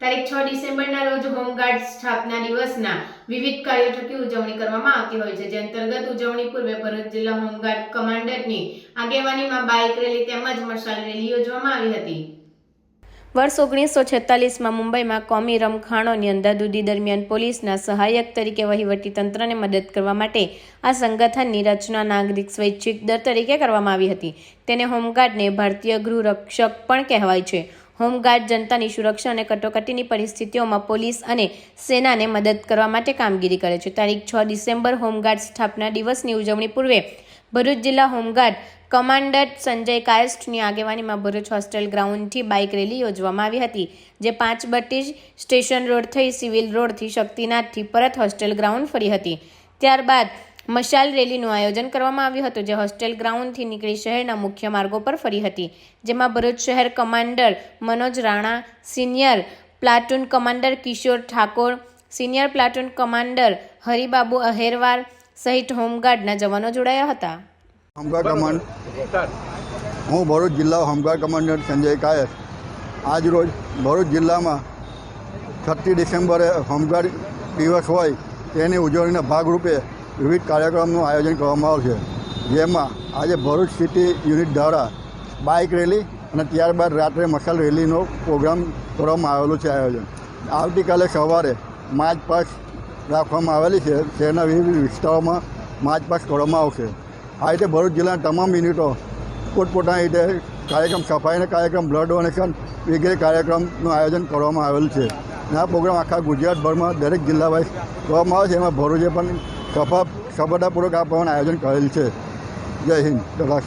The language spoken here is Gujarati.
તારીખ છ ડિસેમ્બરના રોજ હોમગાર્ડ સ્થાપના દિવસના વિવિધ કાર્યો ઉજવણી કરવામાં આવતી હોય છે. જે અંતર્ગત ઉજવણી પૂર્વે ભરૂચ જિલ્લા હોમગાર્ડ કમાન્ડરની આગેવાનીમાં બાઇક રેલી તેમજ મશાલ રેલી યોજવામાં આવી હતી. વર્ષ ઓગણીસો છેતાલીસમાં મુંબઈમાં કોમી રમખાણોની અંધાધૂધી દરમિયાન પોલીસના સહાયક તરીકે વહીવટી તંત્રને મદદ કરવા માટે આ સંગઠનની રચના નાગરિક સ્વૈચ્છિક દર તરીકે કરવામાં આવી હતી. તેને હોમગાર્ડને ભારતીય ગૃહરક્ષક પણ કહેવાય છે. હોમગાર્ડ જનતાની સુરક્ષા અને કટોકટીની પરિસ્થિતિઓમાં પોલીસ અને સેનાને મદદ કરવા માટે કામગીરી કરે છે. તારીખ છ ડિસેમ્બર હોમગાર્ડ સ્થાપના દિવસની ઉજવણી પૂર્વે ભરૂચ જિલ્લા હોમગાર્ડ કમાન્ડર સંજય કાયસ્ટની આગેવાનીમાં ભરૂચ હોસ્ટેલ ગ્રાઉન્ડથી બાઇક રેલી યોજવામાં આવી હતી, જે પાંચ બટ્ટી સ્ટેશન રોડ થઈ સિવિલ રોડથી શક્તિનાથથી પરત હોસ્ટેલ ગ્રાઉન્ડ ફરી હતી. ત્યારબાદ મશાલ રેલીનું આયોજન કરવામાં આવ્યું હતું, જે હોસ્ટેલ ગ્રાઉન્ડથી નીકળી શહેરના મુખ્ય માર્ગો પર ફરી હતી. જેમાં ભરૂચ શહેર commander Manoj Rana, senior platoon commander Kishor Thakor, senior platoon commander Haribabu Aherwar સહિત હોમગાર્ડના જવાનો જોડાયા હતા. હું ભરૂચ જિલ્લા હોમગાર્ડ કમાન્ડર સંજય કાયર આજ રોજ ભરૂચ જિલ્લામાં છઠ્ઠી ડિસેમ્બરે હોમગાર્ડ દિવસ હોય, તેની ઉજવણીના ભાગરૂપે વિવિધ કાર્યક્રમનું આયોજન કરવામાં આવશે. જેમાં આજે ભરૂચ સિટી યુનિટ દ્વારા બાઇક રેલી અને ત્યારબાદ રાત્રે મશાલ રેલીનો પ્રોગ્રામ કરવામાં આવેલો છે આયોજન. આવતીકાલે સવારે માર્ચ પાસ રાખવામાં આવેલી છે. શહેરના વિવિધ વિસ્તારોમાં માર્ચ પાસ કરવામાં આવશે. આ રીતે ભરૂચ જિલ્લાના તમામ યુનિટો પોતપોતાની રીતે કાર્યક્રમ સફાઈના કાર્યક્રમ, બ્લડ ડોનેશન વગેરે કાર્યક્રમનું આયોજન કરવામાં આવેલ છે. આ પ્રોગ્રામ આખા ગુજરાતભરમાં દરેક જિલ્લા વાઇઝ કરવામાં આવે છે. એમાં ભરૂચે પણ સફા સફળતાપૂર્વક આ પવન આયોજન કરેલ છે. જય હિન્દ.